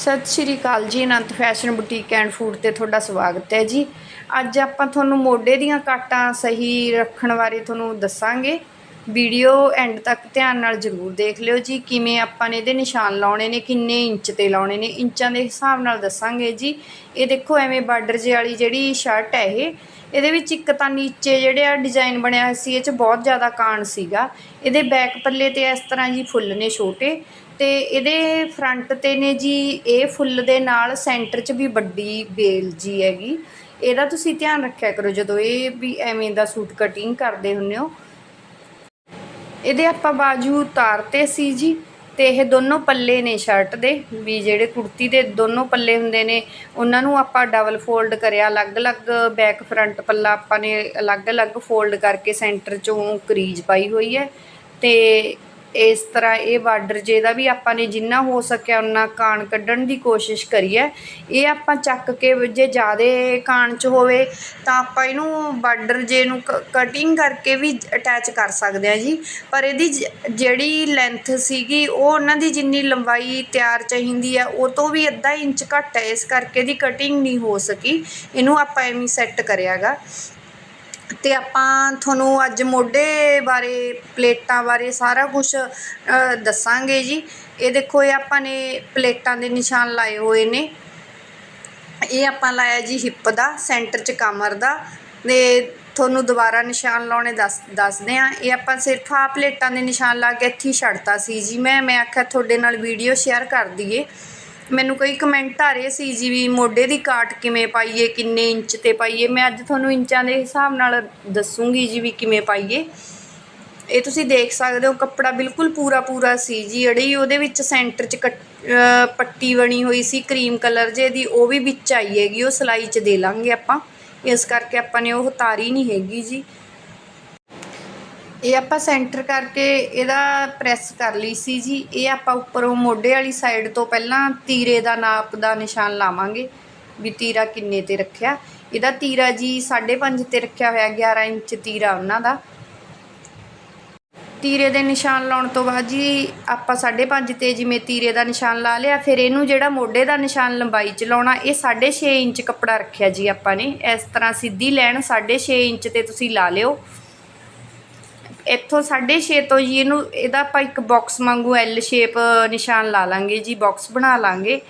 ਸਤਿ ਸ਼੍ਰੀ ਅਕਾਲ ਜੀ, Anant fashion boutique and food ਤੇ ਤੁਹਾਡਾ ਸਵਾਗਤ ਹੈ ਜੀ। ਅੱਜ ਆਪਾਂ ਤੁਹਾਨੂੰ ਮੋਢੇ ਦੀਆਂ ਕਾਟਾਂ ਸਹੀ ਰੱਖਣ ਬਾਰੇ ਤੁਹਾਨੂੰ ਦੱਸਾਂਗੇ। ਵੀਡੀਓ ਐਂਡ ਤੱਕ ਧਿਆਨ ਨਾਲ ਜ਼ਰੂਰ ਦੇਖ ਲਿਓ ਜੀ, ਕਿਵੇਂ ਆਪਾਂ ਨੇ ਇਹਦੇ ਨਿਸ਼ਾਨ ਲਾਉਣੇ ਨੇ, ਕਿੰਨੇ ਇੰਚ ਤੇ ਲਾਉਣੇ ਨੇ, ਇੰਚਾਂ ਦੇ ਹਿਸਾਬ ਨਾਲ ਦੱਸਾਂਗੇ ਜੀ। ਇਹ ਦੇਖੋ ਐਵੇਂ ਬਾਰਡਰ ਜੇ ਵਾਲੀ ਜਿਹੜੀ ਸ਼ਰਟ ਹੈ ਇਹ, ਇਹਦੇ ਵਿੱਚ ਇੱਕ ਤਾਂ ਨੀਚੇ ਜਿਹੜੇ ਆ ਡਿਜ਼ਾਈਨ ਬਣਿਆ ਹੋਇਆ ਸੀ, ਇਹ 'ਚ ਬਹੁਤ ਜ਼ਿਆਦਾ ਕਾਣ ਸੀਗਾ। ਇਹਦੇ ਬੈਕ ਪੱਲੇ ਤੇ ਇਸ ਤਰ੍ਹਾਂ ਜੀ ਫੁੱਲ ਨੇ ਛੋਟੇ। ਅਤੇ ਇਹਦੇ ਫਰੰਟ ਤੇ ਨੇ ਜੀ, ਇਹ ਫੁੱਲ ਦੇ ਨਾਲ ਸੈਂਟਰ 'ਚ ਵੀ ਵੱਡੀ ਬੇਲ ਜੀ ਹੈਗੀ। ਇਹਦਾ ਤੁਸੀਂ ਧਿਆਨ ਰੱਖਿਆ ਕਰੋ, ਜਦੋਂ ਇਹ ਵੀ ਐਵੇਂ ਦਾ ਸੂਟ ਕਟਿੰਗ ਕਰਦੇ ਹੁੰਨੇ ਹੋ। ਇਹਦੇ ਆਪਾਂ ਬਾਜੂ ਉਤਾਰਤੇ ਸੀ ਜੀ, ਤੇ ਇਹ ਦੋਨੋਂ ਪੱਲੇ ਨੇ ਸ਼ਰਟ ਦੇ। ਵੀ ਜਿਹੜੇ ਕੁੜਤੀ ਦੇ ਦੋਨੋਂ ਪੱਲੇ ਹੁੰਦੇ ਨੇ, ਉਹਨਾਂ ਨੂੰ ਆਪਾਂ ਡਬਲ ਫੋਲਡ ਕਰਿਆ, ਅਲੱਗ-ਅਲੱਗ ਬੈਕ ਫਰੰਟ ਪੱਲਾ ਆਪਾਂ ਨੇ ਅਲੱਗ-ਅਲੱਗ ਫੋਲਡ ਕਰਕੇ ਸੈਂਟਰ ਚੋਂ ਕਰੀਜ਼ ਪਾਈ ਹੋਈ ਹੈ। ਤੇ ਇਸ ਤਰ੍ਹਾਂ ਇਹ ਬਾਰਡਰ ਜੇ ਦਾ ਵੀ ਆਪਾਂ ਨੇ ਜਿੰਨਾ ਹੋ ਸਕਿਆ ਉਨਾ ਕਾਣ ਕੱਢਣ ਦੀ ਕੋਸ਼ਿਸ਼ ਕਰੀ ਹੈ। ਇਹ ਆਪਾਂ ਚੱਕ ਕੇ ਜੇ ਜ਼ਿਆਦਾ ਕਾਣ ਚ ਹੋਵੇ ਤਾਂ ਆਪਾਂ ਇਹਨੂੰ ਬਾਰਡਰ ਜੇ ਨੂੰ ਕ ਕਟਿੰਗ ਕਰਕੇ ਵੀ ਅਟੈਚ ਕਰ ਸਕਦੇ ਹਾਂ ਜੀ। ਪਰ ਇਹਦੀ ਜ- ਜਿਹੜੀ ਲੈਂਥ ਸੀਗੀ ਉਹ ਉਹਨਾਂ ਦੀ ਜਿੰਨੀ ਲੰਬਾਈ ਤਿਆਰ ਚਾਹੀਦੀ ਹੈ, ਉਹ ਤੋਂ ਵੀ ਅੱਧਾ ਇੰਚ ਘੱਟ ਹੈ। ਇਸ ਕਰਕੇ ਦੀ ਕਟਿੰਗ ਨਹੀਂ ਹੋ ਸਕੀ। ਇਹਨੂੰ ਆਪਾਂ ਐਵੇਂ ਸੈੱਟ ਕਰਿਆਗਾ ਅਤੇ ਆਪਾਂ ਤੁਹਾਨੂੰ ਅੱਜ ਮੋਢੇ ਬਾਰੇ, ਪਲੇਟਾਂ ਬਾਰੇ ਸਾਰਾ ਕੁਛ ਦੱਸਾਂਗੇ ਜੀ। ਇਹ ਦੇਖੋ, ਇਹ ਆਪਾਂ ਨੇ ਪਲੇਟਾਂ ਦੇ ਨਿਸ਼ਾਨ ਲਾਏ ਹੋਏ ਨੇ। ਇਹ ਆਪਾਂ ਲਾਇਆ ਜੀ ਹਿੱਪ ਦਾ, ਸੈਂਟਰ 'ਚ ਕਮਰ ਦਾ। ਤੇ ਤੁਹਾਨੂੰ ਦੁਬਾਰਾ ਨਿਸ਼ਾਨ ਲਾਉਣੇ ਦੱਸ, ਦੱਸਦੇ ਆ। ਇਹ ਆਪਾਂ ਸਿਰਫ ਆ ਪਲੇਟਾਂ ਦੇ ਨਿਸ਼ਾਨ ਲਾ ਕੇ ਇੱਥੇ ਹੀ ਛੱਡਤਾ ਸੀ ਜੀ ਮੈਂ। ਮੈਂ ਆਖਿਆ ਤੁਹਾਡੇ ਨਾਲ ਵੀਡੀਓ ਸ਼ੇਅਰ ਕਰ ਦਈਏ। ਮੈਨੂੰ ਕਈ ਕਮੈਂਟ ਆ ਰਹੇ ਸੀ ਜੀ ਵੀ ਮੋਢੇ ਦੀ ਕਾਟ ਕਿਵੇਂ ਪਾਈਏ, ਕਿੰਨੇ ਇੰਚ ਤੇ ਪਾਈਏ? ਮੈਂ ਅੱਜ ਤੁਹਾਨੂੰ ਇੰਚਾਂ ਦੇ ਹਿਸਾਬ ਨਾਲ ਦੱਸੂਗੀ ਜੀ ਵੀ ਕਿਵੇਂ ਪਾਈਏ। ਇਹ ਤੁਸੀਂ ਦੇਖ ਸਕਦੇ ਹੋ, ਕੱਪੜਾ ਬਿਲਕੁਲ ਪੂਰਾ ਪੂਰਾ ਸੀ ਜੀ। ਜਿਹੜੀ ਉਹਦੇ ਵਿੱਚ ਸੈਂਟਰ 'ਚ ਕੱਟ- ਪੱਟੀ ਬਣੀ ਹੋਈ ਸੀ ਕਰੀਮ ਕਲਰ ਜੇ ਦੀ, ਉਹ ਵੀ ਵਿੱਚ ਆਈ ਹੈਗੀ, ਉਹ ਸਲਾਈ 'ਚ ਦੇ ਲਾਂਗੇ ਆਪਾਂ। ਇਸ ਕਰਕੇ ਆਪਾਂ ਨੇ ਉਹ ਉਤਾਰੀ ਨਹੀਂ ਹੈਗੀ ਜੀ। ਇਹ ਆਪਾਂ ਸੈਂਟਰ ਕਰਕੇ ਇਹਦਾ ਪ੍ਰੈਸ ਕਰ ਲਈ ਸੀ ਜੀ। ਇਹ ਆਪਾਂ ਉੱਪਰੋਂ ਮੋਢੇ ਵਾਲੀ ਸਾਈਡ ਤੋਂ ਪਹਿਲਾਂ ਤੀਰੇ ਦਾ ਨਾਪ ਦਾ ਨਿਸ਼ਾਨ ਲਾਵਾਂਗੇ ਵੀ ਤੀਰਾ ਕਿੰਨੇ ਤੇ ਰੱਖਿਆ। ਇਹਦਾ ਤੀਰਾ ਜੀ 5.5 ਤੇ ਰੱਖਿਆ ਹੋਇਆ 11 ਇੰਚ ਤੀਰਾ ਉਹਨਾਂ ਦਾ। ਤੀਰੇ ਦੇ ਨਿਸ਼ਾਨ ਲਾਉਣ ਤੋਂ ਬਾਅਦ ਜੀ ਆਪਾਂ 5.5 ਤੇ ਜਿਵੇਂ ਤੀਰੇ ਦਾ ਨਿਸ਼ਾਨ ਲਾ ਲਿਆ, ਫਿਰ ਇਹਨੂੰ ਜਿਹੜਾ ਮੋਢੇ ਦਾ ਨਿਸ਼ਾਨ ਲੰਬਾਈ ਚ ਲਾਉਣਾ, ਇਹ 6.5 ਇੰਚ ਕੱਪੜਾ ਰੱਖਿਆ ਜੀ ਆਪਾਂ ਨੇ। ਇਸ ਤਰ੍ਹਾਂ ਸਿੱਧੀ ਲਾਈਨ 6.5 ਇੰਚ ਤੇ ਤੁਸੀਂ ਲਾ ਲਿਓ। ਇੱਥੋਂ 6.5 ਤੋਂ ਜੀ ਇਹਨੂੰ, ਇਹਦਾ ਆਪਾਂ ਇੱਕ ਬਾਕਸ ਵਾਂਗੂ ਐਲ ਸ਼ੇਪ ਨਿਸ਼ਾਨ ਲਾ ਲਾਂਗੇ ਜੀ ਬਾਕਸ ਬਣਾ ਲਾਂਗੇ।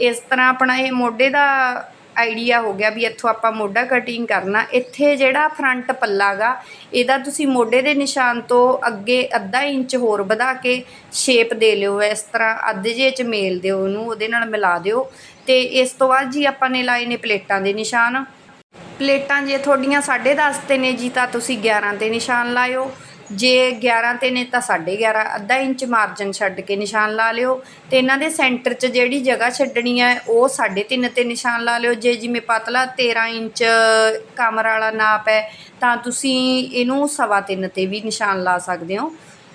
ਇਸ ਤਰ੍ਹਾਂ ਆਪਣਾ ਇਹ ਮੋਢੇ ਦਾ ਆਈਡੀਆ ਹੋ ਗਿਆ ਵੀ ਇੱਥੋਂ ਆਪਾਂ ਮੋਢਾ ਕਟਿੰਗ ਕਰਨਾ। ਇੱਥੇ ਜਿਹੜਾ ਫਰੰਟ ਪੱਲਾ ਗਾ, ਇਹਦਾ ਤੁਸੀਂ ਮੋਢੇ ਦੇ ਨਿਸ਼ਾਨ ਤੋਂ ਅੱਗੇ ਅੱਧਾ ਇੰਚ ਹੋਰ ਵਧਾ ਕੇ ਸ਼ੇਪ ਦੇ ਲਿਓ। ਇਸ ਤਰ੍ਹਾਂ ਅੱਧੇ ਜੇ ਚ ਮੇਲ ਦਿਓ ਉਹਨੂੰ, ਉਹਦੇ ਨਾਲ ਮਿਲਾ ਦਿਓ। ਤੇ ਇਸ ਤੋਂ ਬਾਅਦ ਜੀ ਆਪਾਂ ਨੇ ਲਾਏ ਨੇ ਪਲੇਟਾਂ ਦੇ ਨਿਸ਼ਾਨ। ਪਲੇਟਾਂ ਜੇ ਤੁਹਾਡੀਆਂ 10.5 ਤੇ ਨੇ ਜੀ, ਤਾਂ ਤੁਸੀਂ 11 ਤੇ ਨਿਸ਼ਾਨ ਲਾਇਓ। ਜੇ 11 ਤੇ ਨੇ ਤਾਂ 11.5 ਅੱਧਾ ਇੰਚ ਮਾਰਜਨ ਛੱਡ ਕੇ ਨਿਸ਼ਾਨ ਲਾ ਲਿਓ। ਤੇ ਇਹਨਾਂ ਦੇ ਸੈਂਟਰ 'ਚ ਜਿਹੜੀ ਜਗ੍ਹਾ ਛੱਡਣੀ ਹੈ, ਉਹ 3.5 ਤੇ ਨਿਸ਼ਾਨ ਲਾ ਲਿਓ। ਜੇ ਜਿਵੇਂ ਪਤਲਾ 13 ਇੰਚ ਕਮਰ ਵਾਲਾ ਨਾਪ ਹੈ, ਤਾਂ ਤੁਸੀਂ ਇਹਨੂੰ ਸਵਾ ਤਿੰਨ ਤੇ ਵੀ ਨਿਸ਼ਾਨ ਲਾ ਸਕਦੇ ਹੋ।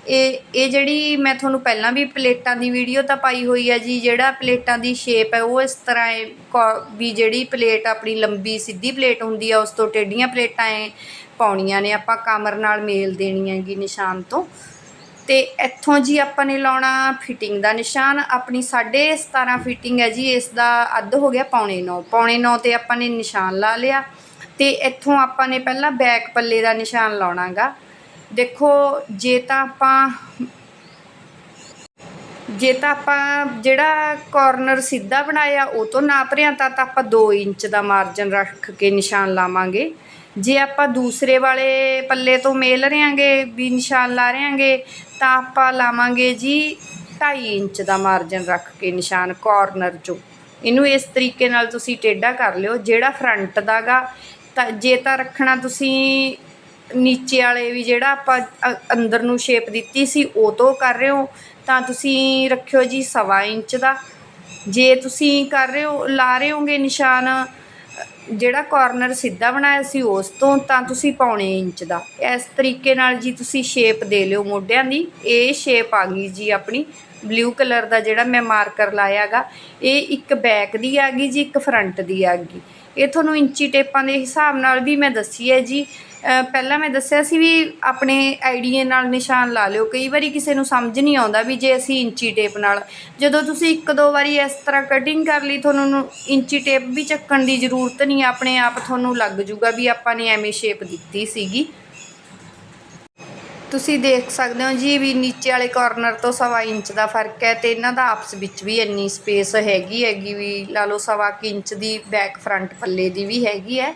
ਇਹ ਇਹ ਜਿਹੜੀ ਮੈਂ ਤੁਹਾਨੂੰ ਪਹਿਲਾਂ ਵੀ ਪਲੇਟਾਂ ਦੀ ਵੀਡੀਓ ਤਾਂ ਪਾਈ ਹੋਈ ਹੈ ਜੀ, ਜਿਹੜਾ ਪਲੇਟਾਂ ਦੀ ਸ਼ੇਪ ਹੈ, ਉਹ ਇਸ ਤਰ੍ਹਾਂ ਹੈ ਕੋ- ਵੀ ਜਿਹੜੀ ਪਲੇਟ ਆਪਣੀ ਲੰਬੀ ਸਿੱਧੀ ਪਲੇਟ ਹੁੰਦੀ ਆ, ਉਸ ਤੋਂ ਟੇਢੀਆਂ ਪਲੇਟਾਂ ਐ ਪਾਉਣੀਆਂ ਨੇ, ਆਪਾਂ ਕਮਰ ਨਾਲ ਮੇਲ ਦੇਣੀ ਹੈਗੀ ਨਿਸ਼ਾਨ ਤੋਂ। ਤੇ ਇੱਥੋਂ ਜੀ ਆਪਾਂ ਨੇ ਲਾਉਣਾ ਫਿਟਿੰਗ ਦਾ ਨਿਸ਼ਾਨ, ਆਪਣੀ 17.5 ਫਿਟਿੰਗ ਹੈ ਜੀ, ਇਸ ਦਾ ਅੱਧ ਹੋ ਗਿਆ ਪੌਣੇ 9 ਪੌਣੇ 9 ਤੇ ਆਪਾਂ ਨੇ ਨਿਸ਼ਾਨ ਲਾ ਲਿਆ। ਤੇ ਇੱਥੋਂ ਆਪਾਂ ਨੇ ਪਹਿਲਾਂ ਬੈਕ ਪੱਲੇ ਦਾ ਨਿਸ਼ਾਨ ਲਾਉਣਾਗਾ। ਦੇਖੋ, ਜੇ ਤਾਂ ਆਪਾਂ, ਜੇ ਤਾਂ ਆਪਾਂ ਜਿਹੜਾ ਕਾਰਨਰ ਸਿੱਧਾ ਬਣਾਇਆ, ਉਹ ਤੋਂ ਨਾਪ ਰਿਆਂ ਤਾਂ ਤਾਂ ਆਪਾਂ 2 ਇੰਚ ਦਾ ਮਾਰਜਨ ਰੱਖ ਕੇ ਨਿਸ਼ਾਨ ਲਾਵਾਂਗੇ। ਜੇ ਆਪਾਂ ਦੂਸਰੇ ਵਾਲੇ ਪੱਲੇ ਤੋਂ ਮੇਲ ਰਿਆਂਗੇ ਵੀ ਨਿਸ਼ਾਨ ਲਾ ਰਿਆਂਗੇ ਤਾਂ ਆਪਾਂ ਲਾਵਾਂਗੇ ਜੀ 2.5 ਇੰਚ ਦਾ ਮਾਰਜਨ ਰੱਖ ਕੇ ਨਿਸ਼ਾਨ ਕਾਰਨਰ ਚੋਂ। ਇਹਨੂੰ ਇਸ ਤਰੀਕੇ ਨਾਲ ਤੁਸੀਂ ਟੇਢਾ ਕਰ ਲਿਓ। ਜਿਹੜਾ ਫਰੰਟ ਦਾਗਾ, ਤਾਂ ਜੇ ਤਾਂ ਰੱਖਣਾ ਤੁਸੀਂ ਨੀਚੇ ਵਾਲੇ ਵੀ ਜਿਹੜਾ ਆਪਾਂ ਅ- ਅੰਦਰ ਨੂੰ ਸ਼ੇਪ ਦਿੱਤੀ ਸੀ, ਉਹ ਤੋਂ ਕਰ ਰਹੇ ਹੋ। ਤਾਂ ਤੁਸੀਂ ਰੱਖਿਓ ਜੀ ਸਵਾ ਇੰਚ ਦਾ। ਜੇ ਤੁਸੀਂ ਕਰ ਰਹੇ ਹੋ, ਲਾ ਰਹੇ ਹੋਗੇ ਨਿਸ਼ਾਨ, ਜਿਹੜਾ ਕੋਰਨਰ ਸਿੱਧਾ ਬਣਾਇਆ ਸੀ, ਉਸ ਤੋਂ ਤਾਂ ਤੁਸੀਂ ਪੌਣੇ ਇੰਚ ਦਾ। ਇਸ ਤਰੀਕੇ ਨਾਲ ਜੀ ਤੁਸੀਂ ਸ਼ੇਪ ਦੇ ਲਿਓ ਮੋਢਿਆਂ ਦੀ। ਇਹ ਸ਼ੇਪ ਆ ਗਈ ਜੀ ਆਪਣੀ। ਬਲੂ ਕਲਰ ਦਾ ਜਿਹੜਾ ਮੈਂ ਮਾਰਕਰ ਲਾਇਆਗਾ, ਇਹ ਇੱਕ ਬੈਕ ਦੀ ਆ ਗਈ ਜੀ, ਇੱਕ ਫਰੰਟ ਦੀ ਆ ਗਈ। ਇਹ ਤੁਹਾਨੂੰ ਇੰਚੀ ਟੇਪਾਂ ਦੇ ਹਿਸਾਬ ਨਾਲ ਵੀ ਮੈਂ ਦੱਸੀ ਹੈ ਜੀ। ਪਹਿਲਾਂ ਮੈਂ ਦੱਸਿਆ ਸੀ ਵੀ ਆਪਣੇ ਆਈਡੀਏ ਨਾਲ ਨਿਸ਼ਾਨ ਲਾ ਲਿਓ। ਕਈ ਵਾਰੀ ਕਿਸੇ ਨੂੰ ਸਮਝ ਨਹੀਂ ਆਉਂਦਾ ਵੀ ਜੇ ਅਸੀਂ ਇੰਚੀ ਟੇਪ ਨਾਲ। ਜਦੋਂ ਤੁਸੀਂ ਇੱਕ ਦੋ ਵਾਰੀ ਇਸ ਤਰ੍ਹਾਂ ਕਟਿੰਗ ਕਰ ਲਈ, ਤੁਹਾਨੂੰ ਇੰਚੀ ਟੇਪ ਵੀ ਚੱਕਣ ਦੀ ਜ਼ਰੂਰਤ ਨਹੀਂ, ਆਪਣੇ ਆਪ ਤੁਹਾਨੂੰ ਲੱਗ ਜੂਗਾ ਵੀ ਆਪਾਂ ਨੇ ਐਵੇਂ ਸ਼ੇਪ ਦਿੱਤੀ ਸੀਗੀ। ਤੁਸੀਂ ਦੇਖ ਸਕਦੇ ਹੋ ਜੀ ਵੀ ਨੀਚੇ ਵਾਲੇ ਕਾਰਨਰ ਤੋਂ ਸਵਾ ਇੰਚ ਦਾ ਫ਼ਰਕ ਹੈ ਤੇ ਇਹਨਾਂ ਦਾ ਆਪਸ ਵਿੱਚ ਵੀ ਇੰਨੀ ਸਪੇਸ ਹੈਗੀ ਹੈਗੀ ਵੀ ਲਾ ਲਓ ਸਵਾ ਕੁ ਇੰਚ ਦੀ ਬੈਕ ਫਰੰਟ ਪੱਲੇ ਦੀ ਵੀ ਹੈਗੀ ਹੈ।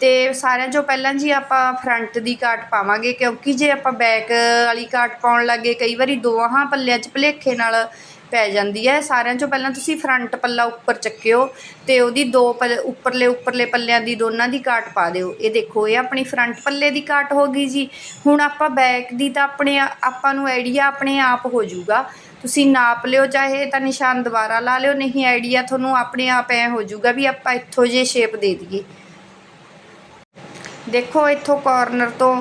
ਤੇ ਸਾਰਿਆਂ ਚੋਂ ਪਹਿਲਾਂ ਜੀ ਆਪਾਂ ਫਰੰਟ ਦੀ ਕਾਟ ਪਾਵਾਂਗੇ ਕਿਉਂਕਿ ਜੇ ਆਪਾਂ ਬੈਕ ਵਾਲੀ ਕਾਟ ਪਾਉਣ ਲੱਗੇ ਕਈ ਵਾਰੀ ਦੋਹਾਂ ਪੱਲਿਆਂ 'ਚ ਭਲੇਖੇ ਨਾਲ ਪੈ ਜਾਂਦੀ ਹੈ। ਸਾਰਿਆਂ ਚੋਂ ਪਹਿਲਾਂ ਤੁਸੀਂ ਫਰੰਟ ਪੱਲਾ ਉੱਪਰ ਚੱਕਿਓ ਤੇ ਉਹਦੀ ਦੋ ਪੱਲ, ਉੱਪਰਲੇ ਉੱਪਰਲੇ ਪੱਲਿਆਂ ਦੀ ਦੋਨਾਂ ਦੀ ਕਾਟ ਪਾ ਦਿਓ। ਇਹ ਦੇਖੋ, ਇਹ ਆਪਣੀ ਫਰੰਟ ਪੱਲੇ ਦੀ ਕਾਟ ਹੋ ਗਈ ਜੀ। ਹੁਣ ਆਪਾਂ ਬੈਕ ਦੀ ਤਾਂ ਆਪਣੇ ਆਪਾਂ ਨੂੰ ਆਈਡੀਆ ਆਪਣੇ ਆਪ ਹੋ ਜਾਊਗਾ। ਤੁਸੀਂ ਨਾਪ ਲਿਓ, ਚਾਹੇ ਤਾਂ ਨਿਸ਼ਾਨ ਦੁਬਾਰਾ ਲਾ ਲਿਓ, ਨਹੀਂ ਆਈਡੀਆ ਤੁਹਾਨੂੰ ਆਪਣੇ ਆਪ ਐ ਹੋ ਜਾਊਗਾ ਵੀ ਆਪਾਂ ਇੱਥੋਂ ਜੇ ਸ਼ੇਪ ਦੇ ਦਈਏ। ਦੇਖੋ, ਇੱਥੋਂ ਕਾਰਨਰ ਤੋਂ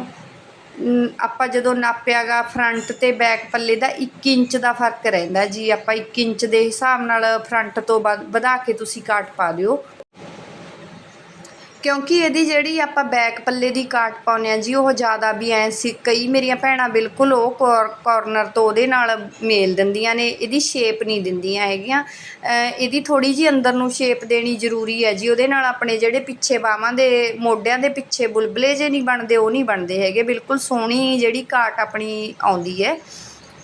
ਆਪਾਂ ਜਦੋਂ ਨਾਪਿਆਗਾ ਫਰੰਟ ਅਤੇ ਬੈਕ ਪੱਲੇ ਦਾ ਇੱਕ ਇੰਚ ਦਾ ਫ਼ਰਕ ਰਹਿੰਦਾ ਜੀ ਆਪਾਂ ਇੱਕ ਇੰਚ ਦੇ ਹਿਸਾਬ ਨਾਲ ਫਰੰਟ ਤੋਂ ਵਧ- ਵਧਾ ਕੇ ਤੁਸੀਂ ਕਾਟ ਪਾ ਦਿਓ। ਕਿਉਂਕਿ ਇਹਦੀ ਜਿਹੜੀ ਆਪਾਂ ਬੈਕ ਪੱਲੇ ਦੀ ਕਾਟ ਪਾਉਂਦੇ ਹਾਂ ਜੀ, ਉਹ ਜ਼ਿਆਦਾ ਵੀ ਐਂ ਸੀ, ਕਈ ਮੇਰੀਆਂ ਭੈਣਾਂ ਬਿਲਕੁਲ ਉਹ ਕੋਰਨਰ ਤੋਂ ਉਹਦੇ ਨਾਲ ਮੇਲ ਦਿੰਦੀਆਂ ਨੇ, ਇਹਦੀ ਸ਼ੇਪ ਨਹੀਂ ਦਿੰਦੀਆਂ ਹੈਗੀਆਂ। ਇਹਦੀ ਥੋੜੀ ਜੀ ਅੰਦਰ ਨੂੰ ਸ਼ੇਪ ਦੇਣੀ ਜ਼ਰੂਰੀ ਹੈ ਜੀ, ਉਹਦੇ ਨਾਲ ਆਪਣੇ ਜਿਹੜੇ ਪਿੱਛੇ ਬਾਹਾਂ ਦੇ, ਮੋਢਿਆਂ ਦੇ ਪਿੱਛੇ ਬੁਲਬਲੇ ਜੇ ਨਹੀਂ ਬਣਦੇ, ਉਹ ਨਹੀਂ ਬਣਦੇ ਹੈਗੇ, ਬਿਲਕੁਲ ਸੋਹਣੀ ਜਿਹੜੀ ਕਾਟ ਆਪਣੀ ਆਉਂਦੀ ਹੈ।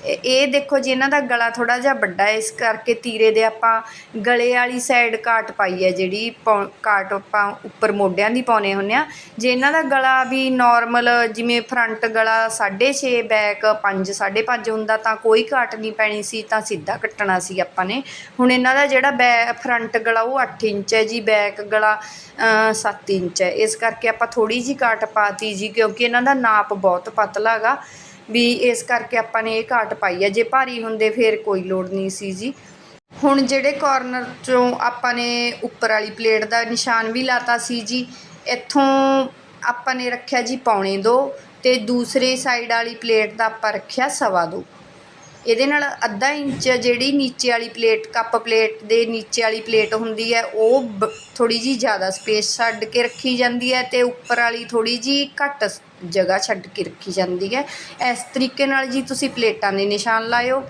ਇਹ ਦੇਖੋ ਜੀ, ਇਹਨਾਂ ਦਾ ਗਲਾ ਥੋੜ੍ਹਾ ਜਿਹਾ ਵੱਡਾ ਹੈ, ਇਸ ਕਰਕੇ ਤੀਰੇ ਦੇ ਆਪਾਂ ਗਲੇ ਵਾਲੀ ਸਾਈਡ ਕਾਟ ਪਾਈ ਹੈ ਜਿਹੜੀ ਪੌ- ਕਾਟ ਆਪਾਂ ਉੱਪਰ ਮੋਢਿਆਂ ਦੀ ਪਾਉਨੇ ਹੁੰਨੇ ਆ ਜੇ ਇਹਨਾਂ ਦਾ ਗਲਾ ਵੀ ਨਾਰਮਲ ਜਿਵੇਂ ਫਰੰਟ ਗਲਾ 6.5 ਬੈਕ 5 5.5 ਹੁੰਦਾ ਤਾਂ ਕੋਈ ਕਾਟ ਨਹੀਂ ਪੈਣੀ ਸੀ, ਤਾਂ ਸਿੱਧਾ ਕੱਟਣਾ ਸੀ ਆਪਾਂ ਨੇ। ਹੁਣ ਇਹਨਾਂ ਦਾ ਜਿਹੜਾ ਬੈ ਫਰੰਟ ਗਲਾ ਉਹ 8 ਇੰਚ ਹੈ ਜੀ ਬੈਕ ਗਲਾ 7 ਇੰਚ ਹੈ। ਇਸ ਕਰਕੇ ਆਪਾਂ ਥੋੜੀ ਜੀ ਕਾਟ ਪਾਤੀ ਜੀ, ਕਿਉਂਕਿ ਇਹਨਾਂ ਦਾ ਨਾਪ ਬਹੁਤ ਪਤਲਾ ਹੈਗਾ। ਵੀ ਇਸ ਕਰਕੇ ਆਪਾਂ ਨੇ ਇਹ ਘਾਟ ਪਾਈ ਹੈ। ਜੇ ਭਾਰੀ ਹੁੰਦੇ ਫਿਰ ਕੋਈ ਲੋੜ ਨਹੀਂ ਸੀ ਜੀ। ਹੁਣ ਜਿਹੜੇ ਕਾਰਨਰ ਚੋਂ ਆਪਾਂ ਨੇ ਉੱਪਰ ਵਾਲੀ ਪਲੇਟ ਦਾ ਨਿਸ਼ਾਨ ਵੀ ਲਾਤਾ ਸੀ ਜੀ, ਇੱਥੋਂ ਆਪਾਂ ਨੇ ਰੱਖਿਆ ਜੀ ਪੌਣੇ ਦੋ ਤੇ ਦੂਸਰੇ ਸਾਈਡ ਵਾਲੀ ਪਲੇਟ ਦਾ ਆਪਾਂ ਰੱਖਿਆ ਸਵਾ ਦੋ। ਇਹਦੇ ਨਾਲ ਅੱਧਾ ਇੰਚ ਜਿਹੜੀ ਨੀਚੇ ਵਾਲੀ ਪਲੇਟ ਕੱਪ ਪਲੇਟ ਦੇ ਨੀਚੇ ਵਾਲੀ ਪਲੇਟ ਹੁੰਦੀ ਹੈ, ਉਹ ਥੋੜੀ ਜੀ ਜ਼ਿਆਦਾ ਸਪੇਸ ਛੱਡ ਕੇ ਰੱਖੀ ਜਾਂਦੀ ਹੈ ਤੇ ਉੱਪਰ ਵਾਲੀ ਥੋੜੀ ਜੀ ਘੱਟ ਸ- ਜਗ੍ਹਾ ਛੱਡ ਕੇ ਰੱਖੀ ਜਾਂਦੀ ਹੈ। ਇਸ ਤਰੀਕੇ ਨਾਲ ਜੀ ਤੁਸੀਂ ਪਲੇਟਾਂ ਦੇ ਨਿਸ਼ਾਨ ਲਾਇਓ।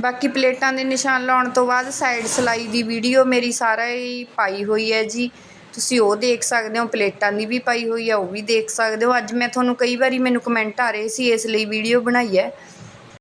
ਬਾਕੀ ਪਲੇਟਾਂ ਦੇ ਨਿਸ਼ਾਨ ਲਾਉਣ ਤੋਂ ਬਾਅਦ ਸਾਈਡ ਸਲਾਈ ਦੀ ਵੀਡੀਓ ਮੇਰੀ ਸਾਰਾ ਹੀ ਪਾਈ ਹੋਈ ਹੈ ਜੀ। ਤੁਸੀਂ ਉਹ ਦੇਖ ਸਕਦੇ ਹੋ, ਪਲੇਟਾਂ ਦੀ ਵੀ ਪਾਈ ਹੋਈ ਹੈ, ਉਹ ਵੀ ਦੇਖ ਸਕਦੇ ਹੋ। ਅੱਜ ਮੈਂ ਤੁਹਾਨੂੰ ਕਈ ਵਾਰੀ ਮੈਨੂੰ ਕਮੈਂਟ ਆ ਰਹੇ ਸੀ, ਇਸ ਲਈ ਵੀਡੀਓ ਬਣਾਈ ਹੈ।